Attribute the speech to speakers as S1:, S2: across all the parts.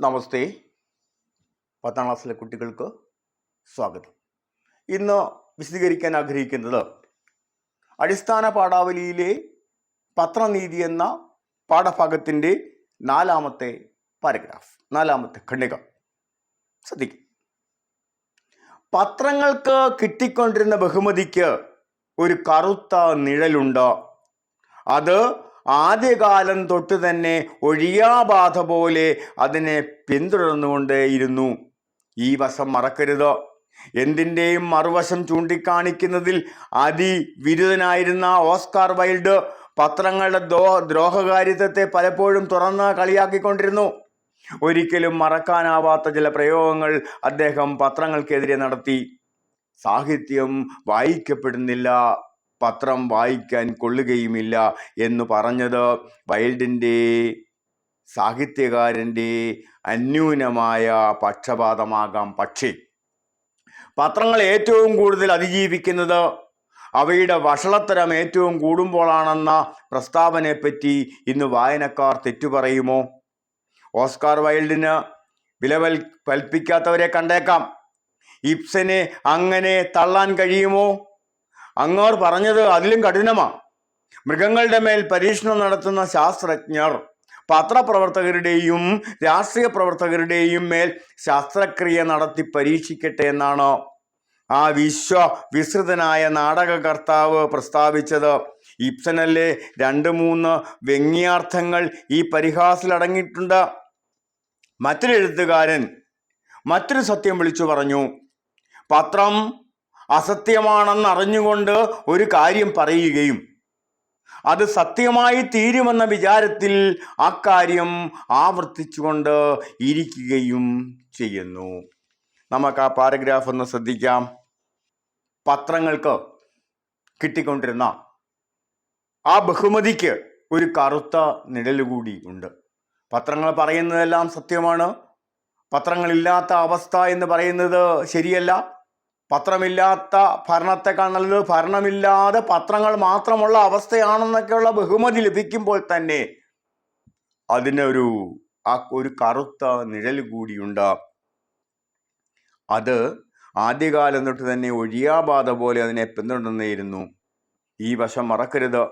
S1: നമസ്തേ. പത്താം ക്ലാസ്സിലെ കുട്ടികൾക്ക് സ്വാഗതം. ഇന്ന് വിശദീകരിക്കാൻ ആഗ്രഹിക്കുന്നത് അടിസ്ഥാന പാഠാവലിയിലെ പത്രനീതി എന്ന പാഠഭാഗത്തിന്റെ നാലാമത്തെ പാരഗ്രാഫ് നാലാമത്തെ ഖണ്ഡിക. ശ്രദ്ധിക്കും. പത്രങ്ങൾക്ക് കിട്ടിക്കൊണ്ടിരുന്ന ബഹുമതിക്ക് ഒരു കറുത്ത നിഴലുണ്ട്. അത് ആദ്യകാലം തൊട്ട് തന്നെ ഒഴിയാബാധ പോലെ അതിനെ പിന്തുടർന്നുകൊണ്ടേയിരുന്നു ഈ വശം മറക്കരുത്. എന്തിന്റെയും മറുവശം ചൂണ്ടിക്കാണിക്കുന്നതിൽ അതിവിരുദ്ധനായിരുന്ന ഓസ്കാർ വൈൽഡ് പത്രങ്ങളുടെ ദോ ദ്രോഹകാരിത്വത്തെ പലപ്പോഴും തുറന്ന് കളിയാക്കിക്കൊണ്ടിരുന്നു. ഒരിക്കലും മറക്കാനാവാത്ത ചില പ്രയോഗങ്ങൾ അദ്ദേഹം പത്രങ്ങൾക്കെതിരെ നടത്തി. സാഹിത്യം വായിക്കപ്പെടുന്നില്ല. പത്രം വായിക്കാൻ കൊള്ളുകയുമില്ല എന്ന് പറഞ്ഞത് വൈൽഡിന്റെ സാഹിത്യകാരന്റെ അന്യൂനമായ പക്ഷപാതമാകാം. പക്ഷേ പത്രങ്ങൾ ഏറ്റവും കൂടുതൽ അതിജീവിക്കുന്നത് അവയുടെ വഷളത്തരം ഏറ്റവും കൂടുമ്പോഴാണെന്ന പ്രസ്താവനയെപ്പറ്റി ഇന്ന് വായനക്കാർ തെറ്റു പറയുമോ ഓസ്കാർ വൈൽഡിന് വിലവൽ കൽപ്പിക്കാത്തവരെ കണ്ടേക്കാം. ഇബ്സനെ അങ്ങനെ തള്ളാൻ കഴിയുമോ? അങ്ങോർ പറഞ്ഞത് അതിലും കഠിനമാ. മൃഗങ്ങളുടെ മേൽ പരീക്ഷണം നടത്തുന്ന ശാസ്ത്രജ്ഞർ പത്രപ്രവർത്തകരുടെയും രാഷ്ട്രീയ പ്രവർത്തകരുടെയും മേൽ ശാസ്ത്രക്രിയ നടത്തി പരീക്ഷിക്കട്ടെ എന്നാണ് ആ വിശ്വ വിസ്തൃതനായ നാടകകർത്താവ് പ്രസ്താവിച്ചത്. ഇപ്സനല്ലെ രണ്ട് മൂന്ന് വ്യംഗ്യാർത്ഥങ്ങൾ ഈ പരിഹാസിലടങ്ങിയിട്ടുണ്ട് മറ്റൊരു എഴുത്തുകാരൻ മറ്റൊരു സത്യം വിളിച്ചു പറഞ്ഞു. പത്രം അസത്യമാണെന്ന് അറിഞ്ഞുകൊണ്ട് ഒരു കാര്യം പറയുകയും അത് സത്യമായി തീരുമെന്ന വിചാരത്തിൽ ആ കാര്യം ആവർത്തിച്ചുകൊണ്ട് ഇരിക്കുകയും ചെയ്യുന്നു. നമുക്ക് ആ പാരഗ്രാഫ് ഒന്ന് ശ്രദ്ധിക്കാം. പത്രങ്ങൾക്ക് കിട്ടിക്കൊണ്ടിരുന്ന ആ ബഹുമതിക്ക് ഒരു കറുത്ത നിഴൽ കൂടി ഉണ്ട്. പത്രങ്ങൾ പറയുന്നതെല്ലാം സത്യമാണ്. പത്രങ്ങളില്ലാത്ത അവസ്ഥ എന്ന് പറയുന്നത് ശരിയല്ല. പത്രമില്ലാത്ത ഭരണത്തെ നല്ലത് ഭരണമില്ലാതെ പത്രങ്ങൾ മാത്രമുള്ള അവസ്ഥയാണെന്നൊക്കെയുള്ള ബഹുമതി ലഭിക്കുമ്പോൾ തന്നെ അതിനൊരു ആ ഒരു കറുത്ത നിഴൽ കൂടിയുണ്ട്. അത് ആദ്യകാലം തൊട്ട് തന്നെ ഒഴിയാബാധ പോലെ അതിനെ പിന്തുടർന്നിരുന്നു. ഈ വശം മറക്കരുത്.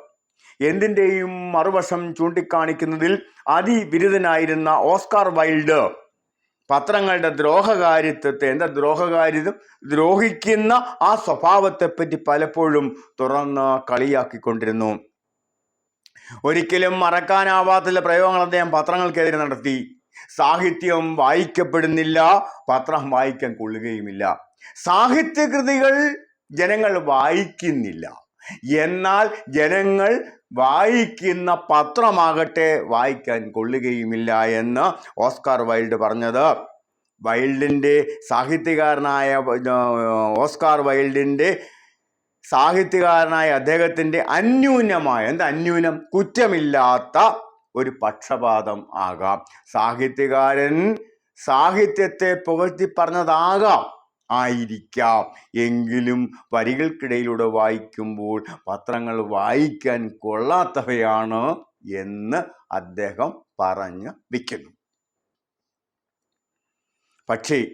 S1: എന്തിന്റെയും മറുവശം ചൂണ്ടിക്കാണിക്കുന്നതിൽ അതിവിരുദ്ധനായിരുന്ന ഓസ്കാർ വൈൽഡ് പത്രങ്ങളുടെ ദ്രോഹകാരിത്വത്തെ എന്താ ദ്രോഹകാരിത്വം ദ്രോഹിക്കുന്ന ആ സ്വഭാവത്തെ പറ്റി പലപ്പോഴും തുറന്ന് കളിയാക്കിക്കൊണ്ടിരുന്നു. ഒരിക്കലും മറക്കാനാവാത്ത പ്രയോഗങ്ങൾ അദ്ദേഹം പത്രങ്ങൾക്കെതിരെ നടത്തി. സാഹിത്യം വായിക്കപ്പെടുന്നില്ല പത്രം വായിക്കാൻ കൊള്ളുകയുമില്ല. സാഹിത്യകൃതികൾ ജനങ്ങൾ വായിക്കുന്നില്ല. എന്നാൽ ജനങ്ങൾ വായിക്കുന്ന പത്രമാകട്ടെ വായിക്കാൻ കൊള്ളുകയുമില്ല എന്ന് ഓസ്കാർ വൈൽഡ് പറഞ്ഞത്. വൈൽഡിന്റെ സാഹിത്യകാരനായ ഓസ്കാർ വൈൽഡിന്റെ സാഹിത്യകാരനായ അദ്ദേഹത്തിന്റെ അന്യൂനമായ എന്താ അന്യൂനം കുറ്റമില്ലാത്ത ഒരു പക്ഷപാതം ആകാം. സാഹിത്യകാരൻ സാഹിത്യത്തെ പുകഴ്ത്തി പറഞ്ഞതാകാം. ആയിരിക്കാം. എങ്കിലും വരികൾക്കിടയിലൂടെ വായിക്കുമ്പോൾ പത്രങ്ങൾ വായിക്കാൻ കൊള്ളാത്തവയാണ് എന്ന് അദ്ദേഹം പറഞ്ഞു വയ്ക്കുന്നു പക്ഷേ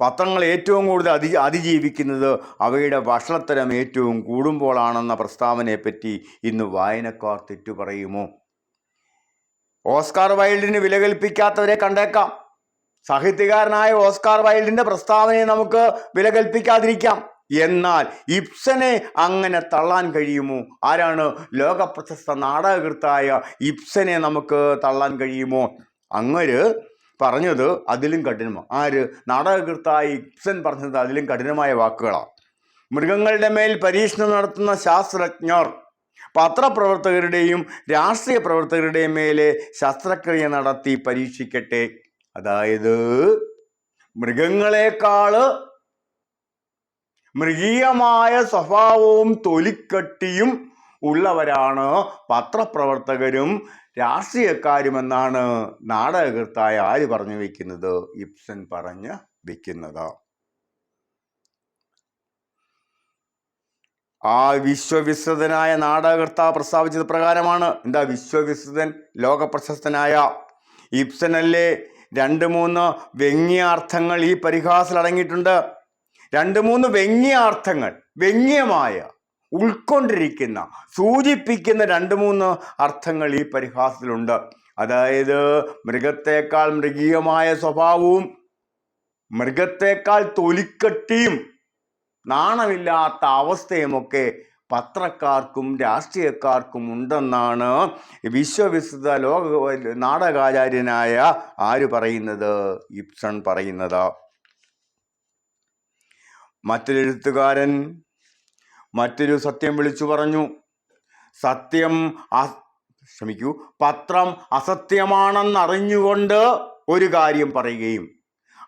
S1: പത്രങ്ങൾ ഏറ്റവും കൂടുതൽ അതി അതിജീവിക്കുന്നത് അവയുടെ വഷളത്തരം ഏറ്റവും കൂടുമ്പോഴാണെന്ന പ്രസ്താവനയെപ്പറ്റി ഇന്ന് വായനക്കാർ തെറ്റു പറയുമോ ഓസ്കാർ വൈൽഡിന് വില കൽപ്പിക്കാത്തവരെ കണ്ടേക്കാം. സാഹിത്യകാരനായ ഓസ്കാർ വൈൽഡിന്റെ പ്രസ്താവനയെ നമുക്ക് വില കൽപ്പിക്കാതിരിക്കാം എന്നാൽ ഇബ്സനെ അങ്ങനെ തള്ളാൻ കഴിയുമോ? ആരാണ് ലോക പ്രശസ്ത നാടകകൃത്തായ ഇബ്സനെ നമുക്ക് തള്ളാൻ കഴിയുമോ? അങ്ങര് പറഞ്ഞത് അതിലും കഠിനമാണ് ആര്? നാടകകൃത്തായ ഇബ്സൻ പറഞ്ഞത് അതിലും കഠിനമായ വാക്കുകളാണ് മൃഗങ്ങളുടെ മേൽ പരീക്ഷണം നടത്തുന്ന ശാസ്ത്രജ്ഞർ പത്രപ്രവർത്തകരുടെയും രാഷ്ട്രീയ പ്രവർത്തകരുടെയും മേലെ ശസ്ത്രക്രിയ നടത്തി പരീക്ഷിക്കട്ടെ. അതായത് മൃഗങ്ങളെക്കാൾ മൃഗീയമായ സ്വഭാവവും തൊലിക്കട്ടിയും ഉള്ളവരാണ് പത്രപ്രവർത്തകരും രാഷ്ട്രീയക്കാരുമെന്നാണ് നാടകകൃത്തായ ആര് പറഞ്ഞു വെക്കുന്നത്? ഇബ്സൻ പറഞ്ഞ് വെക്കുന്നത്. ആ വിശ്വവിശ്രുതനായ നാടകകർത്താവ് പ്രസ്താവിച്ചത് പ്രകാരമാണ്. എന്താ വിശ്വവിശ്രുതൻ ലോകപ്രശസ്തനായ ഇബ്സനല്ലേ? രണ്ട് മൂന്ന് വ്യംഗ്യാർത്ഥങ്ങൾ ഈ പരിഹാസത്തിൽ അടങ്ങിയിട്ടുണ്ട്. രണ്ട് മൂന്ന് വ്യംഗ്യാർത്ഥങ്ങൾ വ്യംഗ്യമായ ഉൾക്കൊണ്ടിരിക്കുന്ന സൂചിപ്പിക്കുന്ന രണ്ട് മൂന്ന് അർത്ഥങ്ങൾ ഈ പരിഹാസത്തിലുണ്ട് അതായത് മൃഗത്തേക്കാൾ മൃഗീയമായ സ്വഭാവവും മൃഗത്തേക്കാൾ തൊലിക്കട്ടിയും നാണമില്ലാത്ത അവസ്ഥയുമൊക്കെ പത്രക്കാർക്കും രാഷ്ട്രീയക്കാർക്കും ഉണ്ടെന്നാണ് വിശ്വവിസ്തൃത ലോക നാടകാചാര്യനായ ആര് പറയുന്നത്? ഇബ്സൺ പറയുന്നത്. മറ്റൊരു എഴുത്തുകാരൻ മറ്റൊരു സത്യം വിളിച്ചു പറഞ്ഞു. സത്യം ക്ഷമിക്കൂ പത്രം അസത്യമാണെന്നറിഞ്ഞുകൊണ്ട് ഒരു കാര്യം പറയുകയും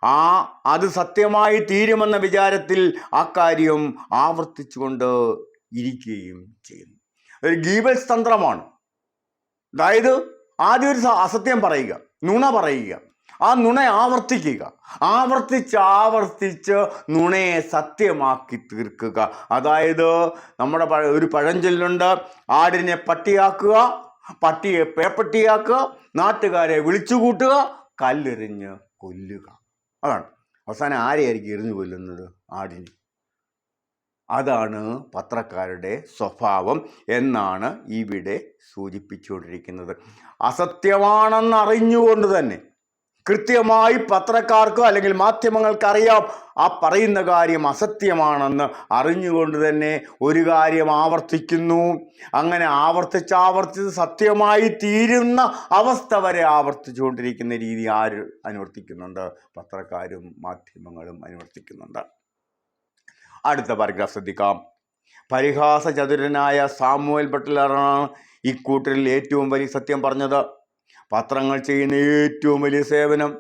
S1: ആ അത് സത്യമായി തീരുമെന്ന വിചാരത്തിൽ ആ കാര്യം ആവർത്തിച്ചുകൊണ്ട് ഇരിക്കുകയും ചെയ്യുന്നു. ഒരു ഗീബൽസ് തന്ത്രമാണ് അതായത് ആദ്യം ഒരു അസത്യം പറയുക നുണ പറയുക. ആ നുണ ആവർത്തിക്കുക. ആവർത്തിച്ച് ആവർത്തിച്ച് നുണയെ സത്യമാക്കി തീർക്കുക. അതായത് നമ്മുടെ ഒരു പഴഞ്ചൊല്ലുണ്ട് ആടിനെ പട്ടിയാക്കുക പട്ടിയെ പേപ്പട്ടിയാക്കുക നാട്ടുകാരെ വിളിച്ചുകൂട്ടുക കല്ലെറിഞ്ഞ് കൊല്ലുക. അതാണ്. അവസാനം ആരെയായിരിക്കും എറിഞ്ഞു കൊല്ലുന്നത്? ആടിനെ. അതാണ് പത്രക്കാരുടെ സ്വഭാവം എന്നാണ് ഇവിടെ സൂചിപ്പിച്ചുകൊണ്ടിരിക്കുന്നത്. അസത്യമാണെന്നറിഞ്ഞുകൊണ്ട് തന്നെ കൃത്യമായി പത്രക്കാർക്കോ അല്ലെങ്കിൽ മാധ്യമങ്ങൾക്കറിയാം ആ പറയുന്ന കാര്യം അസത്യമാണെന്ന് അറിഞ്ഞുകൊണ്ട് തന്നെ ഒരു കാര്യം ആവർത്തിക്കുന്നു. അങ്ങനെ ആവർത്തിച്ച് ആവർത്തിച്ച് സത്യമായി തീരുന്ന അവസ്ഥ വരെ ആവർത്തിച്ചുകൊണ്ടിരിക്കുന്ന രീതി ആര് അനുവർത്തിക്കുന്നുണ്ട്? പത്രക്കാരും മാധ്യമങ്ങളും അനുവർത്തിക്കുന്നുണ്ട്. അടുത്ത പാരഗ്രാഫ് ശ്രദ്ധിക്കാം. പരിഹാസ ചതുരനായ സാമുവൽ ബട്ട്ലറാണ് ഇക്കൂട്ടരിൽ ഏറ്റവും വലിയ സത്യം പറഞ്ഞത്? പത്രങ്ങൾ ചെയ്യുന്ന ഏറ്റവും വലിയ സേവനം.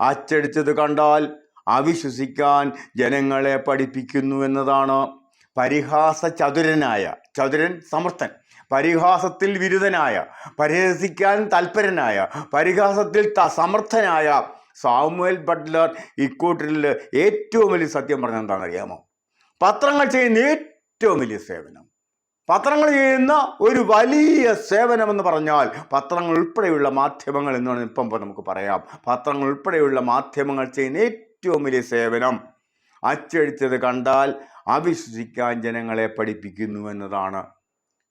S1: അച്ചടിച്ചത് കണ്ടാൽ അവിശ്വസിക്കാൻ ജനങ്ങളെ പഠിപ്പിക്കുന്നു എന്നതാണ്. പരിഹാസ ചതുരനായ ചതുരൻ സമർത്ഥൻ പരിഹാസത്തിൽ വിരുദ്ധനായ പരിഹസിക്കാൻ തൽപരനായ പരിഹാസത്തിൽ സമർത്ഥനായ സാമുവൽ ബട്ട്ലർ ഇക്കൂട്ടരിൽ ഏറ്റവും വലിയ സത്യം പറഞ്ഞെന്താണെന്ന് അറിയാമോ പത്രങ്ങൾ ചെയ്യുന്ന ഏറ്റവും വലിയ സേവനം. പത്രങ്ങൾ ചെയ്യുന്ന ഒരു വലിയ സേവനം എന്ന് പറഞ്ഞാൽ പത്രങ്ങൾ ഉൾപ്പെടെയുള്ള മാധ്യമങ്ങൾ എന്ന് പറഞ്ഞാൽ ഇപ്പം നമുക്ക് പറയാം. പത്രങ്ങൾ ഉൾപ്പെടെയുള്ള മാധ്യമങ്ങൾ ചെയ്യുന്ന ഏറ്റവും വലിയ സേവനം അച്ചടിച്ചത് കണ്ടാൽ അവിശ്വസിക്കാൻ ജനങ്ങളെ പഠിപ്പിക്കുന്നു എന്നതാണ്.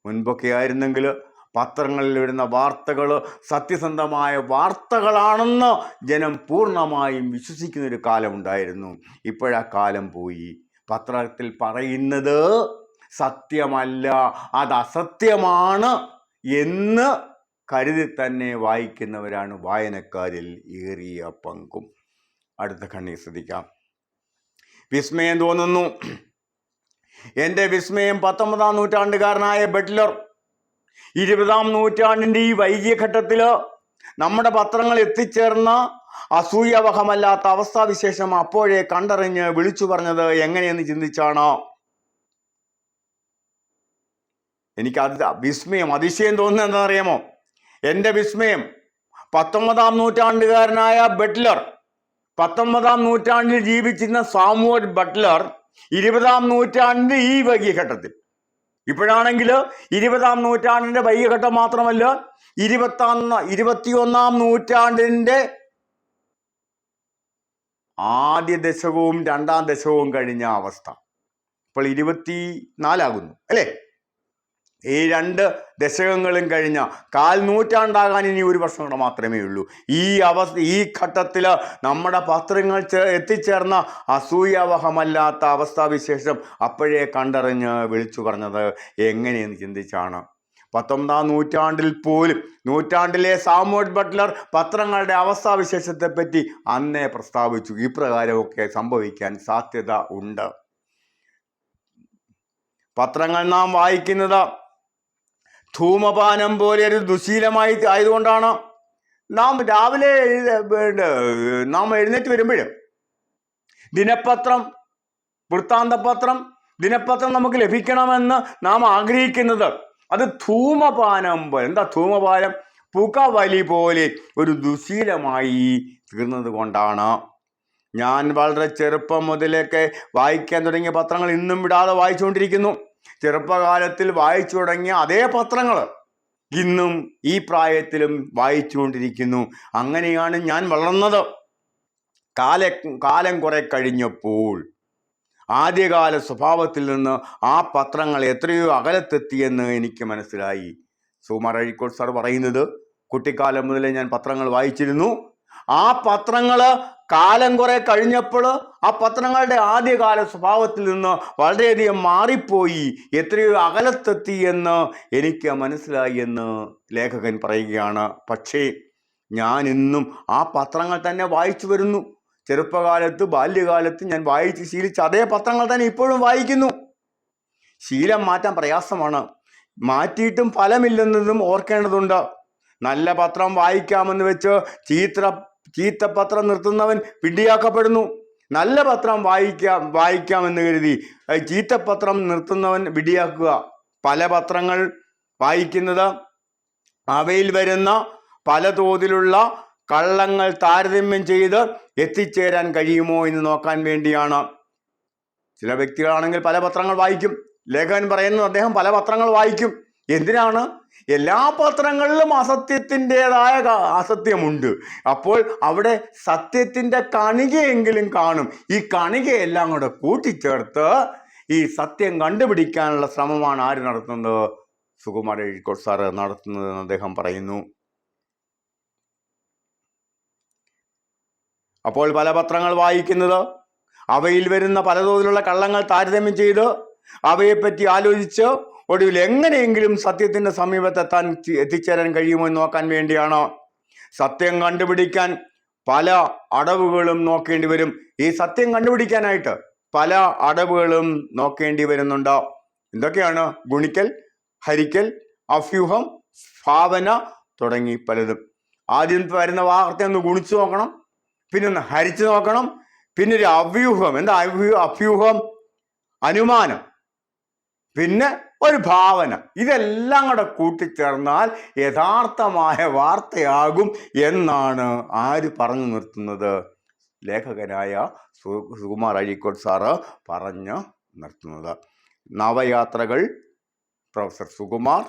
S1: മുൻപൊക്കെ ആയിരുന്നെങ്കിൽ പത്രങ്ങളിൽ വരുന്ന വാർത്തകൾ സത്യസന്ധമായ വാർത്തകളാണെന്ന് ജനം പൂർണമായും വിശ്വസിക്കുന്നൊരു കാലമുണ്ടായിരുന്നു ഇപ്പോഴാ കാലം പോയി. പത്രത്തിൽ പറയുന്നത് സത്യമല്ല അത് അസത്യമാണ് എന്ന് കരുതി തന്നെ വായിക്കുന്നവരാണ് വായനക്കാരിൽ ഏറിയ പങ്കും. അടുത്ത കണ്ണി ശ്രദ്ധിക്കാം. വിസ്മയം തോന്നുന്നു. എന്റെ വിസ്മയം പത്തൊമ്പതാം നൂറ്റാണ്ടുകാരനായ ബട്ട്ലർ ഇരുപതാം നൂറ്റാണ്ടിന്റെ ഈ വൈകിയ ഘട്ടത്തിൽ നമ്മുടെ പത്രങ്ങൾ എത്തിച്ചേർന്ന അസൂയാവഹമല്ലാത്ത അവസ്ഥാവിശേഷം അപ്പോഴേ കണ്ടറിഞ്ഞ് വിളിച്ചു പറഞ്ഞത് എങ്ങനെയെന്ന് ചിന്തിച്ചാണ്? എനിക്ക് അത് വിസ്മയം അതിശയം തോന്നുന്നത് എന്താണെന്നറിയാമോ? എന്റെ വിസ്മയം പത്തൊമ്പതാം നൂറ്റാണ്ടുകാരനായ ബട്ട്ലർ പത്തൊമ്പതാം നൂറ്റാണ്ടിൽ ജീവിച്ചിരുന്ന സാമുവൽ ബട്ട്ലർ ഇരുപതാം നൂറ്റാണ്ടിന്റെ ഈ വൈകിയ ഘട്ടത്തിൽ ഇപ്പോഴാണെങ്കിൽ ഇരുപതാം നൂറ്റാണ്ടിന്റെ വൈകിയ ഘട്ടം മാത്രമല്ല ഇരുപത്താം ഇരുപത്തിയൊന്നാം നൂറ്റാണ്ടിന്റെ ആദ്യ ദശകവും രണ്ടാം ദശകവും കഴിഞ്ഞ അവസ്ഥ. ഇപ്പോൾ ഇരുപത്തി നാലാകുന്നു അല്ലേ? ഈ രണ്ട് ദശകങ്ങളും കഴിഞ്ഞ കാൽ നൂറ്റാണ്ടാകാൻ ഇനി ഒരു വർഷം കൂടെ മാത്രമേ ഉള്ളൂ. ഈ അവസ്ഥ ഈ ഘട്ടത്തിൽ നമ്മുടെ പത്രങ്ങൾ എത്തിച്ചേർന്ന അസൂയാവഹമല്ലാത്ത അവസ്ഥാവിശേഷം അപ്പോഴേ കണ്ടറിഞ്ഞ് വിളിച്ചു പറഞ്ഞത് എങ്ങനെയെന്ന് ചിന്തിച്ചാണ് പത്തൊമ്പതാം നൂറ്റാണ്ടിൽ പോലും നൂറ്റാണ്ടിലെ സാമുവൽ ബട്ട്ലർ പത്രങ്ങളുടെ അവസ്ഥാവിശേഷത്തെപ്പറ്റി അന്നേ പ്രസ്താവിച്ചു. ഇപ്രകാരമൊക്കെ സംഭവിക്കാൻ സാധ്യത ഉണ്ട്. പത്രങ്ങൾ നാം വായിക്കുന്നത് ധൂമപാനം പോലെ ഒരു ദുശീലമായി ആയതുകൊണ്ടാണ്. നാം രാവിലെ നാം എഴുന്നേറ്റ് വരുമ്പോഴും ദിനപത്രം വൃത്താന്തപത്രം ദിനപത്രം നമുക്ക് ലഭിക്കണമെന്ന് നാം ആഗ്രഹിക്കുന്നത് അത് ധൂമപാനം പോലെ. എന്താ ധൂമപാനം? പുകവലി പോലെ ഒരു ദുശീലമായി തീർന്നത് കൊണ്ടാണ്. ഞാൻ വളരെ ചെറുപ്പം മുതലൊക്കെ വായിക്കാൻ തുടങ്ങിയ പത്രങ്ങൾ ഇന്നും വിടാതെ വായിച്ചുകൊണ്ടിരിക്കുന്നു. ചെറുപ്പകാലത്തിൽ വായിച്ചു തുടങ്ങിയ അതേ പത്രങ്ങൾ ഇന്നും ഈ പ്രായത്തിലും വായിച്ചുകൊണ്ടിരിക്കുന്നു. അങ്ങനെയാണ് ഞാൻ വളർന്നത്. കാല കാലം കുറെ കഴിഞ്ഞപ്പോൾ ആദ്യകാല സ്വഭാവത്തിൽ നിന്ന് ആ പത്രങ്ങൾ എത്രയോ അകലത്തെത്തിയെന്ന് എനിക്ക് മനസ്സിലായി. സുമാർ അഴിക്കോട് സാർ പറയുന്നത് കുട്ടിക്കാലം മുതലേ ഞാൻ പത്രങ്ങൾ വായിച്ചിരുന്നു. ആ പത്രങ്ങൾ കാലം കുറെ കഴിഞ്ഞപ്പോൾ ആ പത്രങ്ങളുടെ ആദ്യകാല സ്വഭാവത്തിൽ നിന്ന് വളരെയധികം മാറിപ്പോയി എത്രയോ അകലത്തെത്തി എന്ന് എനിക്ക് മനസ്സിലായി എന്ന് ലേഖകൻ പറയുകയാണ്. പക്ഷേ ഞാൻ ഇന്നും ആ പത്രങ്ങൾ തന്നെ വായിച്ചു വരുന്നു. ചെറുപ്പകാലത്ത് ബാല്യകാലത്ത് ഞാൻ വായിച്ച് ശീലിച്ച അതേ പത്രങ്ങൾ തന്നെ ഇപ്പോഴും വായിക്കുന്നു. ശീലം മാറ്റാൻ പ്രയാസമാണ്. മാറ്റിയിട്ടും ഫലമില്ലെന്നതും ഓർക്കേണ്ടതുണ്ട്. നല്ല പത്രം വായിക്കാമെന്ന് വെച്ച് ചീത്ര പത്രം നിർത്തുന്നവൻ പിടിയാക്കപ്പെടുന്നു. നല്ല പത്രം വായിക്കാം വായിക്കാമെന്ന് കരുതി ചീത്ത പത്രം നിർത്തുന്നവൻ പിടിയാക്കുക. പല പത്രങ്ങൾ വായിക്കുന്നത് അവയിൽ വരുന്ന പല തോതിലുള്ള കള്ളങ്ങൾ താരതമ്യം ചെയ്ത് എത്തിച്ചേരാൻ കഴിയുമോ എന്ന് നോക്കാൻ വേണ്ടിയാണ്. ചില വ്യക്തികളാണെങ്കിൽ പല പത്രങ്ങൾ വായിക്കും. ലേഖകൻ പറയുന്നു അദ്ദേഹം പല പത്രങ്ങൾ വായിക്കും. എന്തിനാണ്? എല്ലാ പത്രങ്ങളിലും അസത്യത്തിന്റെതായ അസത്യമുണ്ട്. അപ്പോൾ അവിടെ സത്യത്തിന്റെ കണികയെങ്കിലും കാണും. ഈ കണികയെല്ലാം കൂടെ കൂട്ടിച്ചേർത്ത് ഈ സത്യം കണ്ടുപിടിക്കാനുള്ള ശ്രമമാണ് ആര് നടത്തുന്നത്? സുകുമാര എഴിക്കോട് സാറ് നടത്തുന്നതെന്ന് അദ്ദേഹം പറയുന്നു. അപ്പോൾ പല പത്രങ്ങൾ വായിക്കുന്നത് അവയിൽ വരുന്ന പലതോതിലുള്ള കള്ളങ്ങൾ താരതമ്യം ചെയ്ത് അവയെപ്പറ്റി ആലോചിച്ച് ഒടുവിൽ എങ്ങനെയെങ്കിലും സത്യത്തിന്റെ സമീപത്തെത്താൻ എത്തിച്ചേരാൻ കഴിയുമോ എന്ന് നോക്കാൻ വേണ്ടിയാണ് സത്യം കണ്ടുപിടിക്കാൻ പല അടവുകളും നോക്കേണ്ടി വരും. ഈ സത്യം കണ്ടുപിടിക്കാനായിട്ട് പല അടവുകളും നോക്കേണ്ടി വരുന്നുണ്ട്. എന്തൊക്കെയാണ്? ഗുണിക്കൽ ഹരിക്കൽ അഫ്യൂഹം ഭാവന തുടങ്ങി പലതും. ആദ്യം വരുന്ന വാർത്ത ഒന്ന് ഗുണിച്ചു നോക്കണം. പിന്നെ ഒന്ന് ഹരിച്ചു നോക്കണം. പിന്നെ ഒരു അവ്യൂഹം. എന്താ അവ്യൂഹം അനുമാനം. പിന്നെ ഒരു ഭാവന. ഇതെല്ലാം കൂടെ കൂട്ടിച്ചേർന്നാൽ യഥാർത്ഥമായ വാർത്തയാകും എന്നാണ് ആര് പറഞ്ഞു നിർത്തുന്നത്? ലേഖകനായ സുകുമാർ അഴീക്കോട് സാറ് പറഞ്ഞു നിർത്തുന്നത്. നവയാത്രകൾ പ്രൊഫസർ സുകുമാർ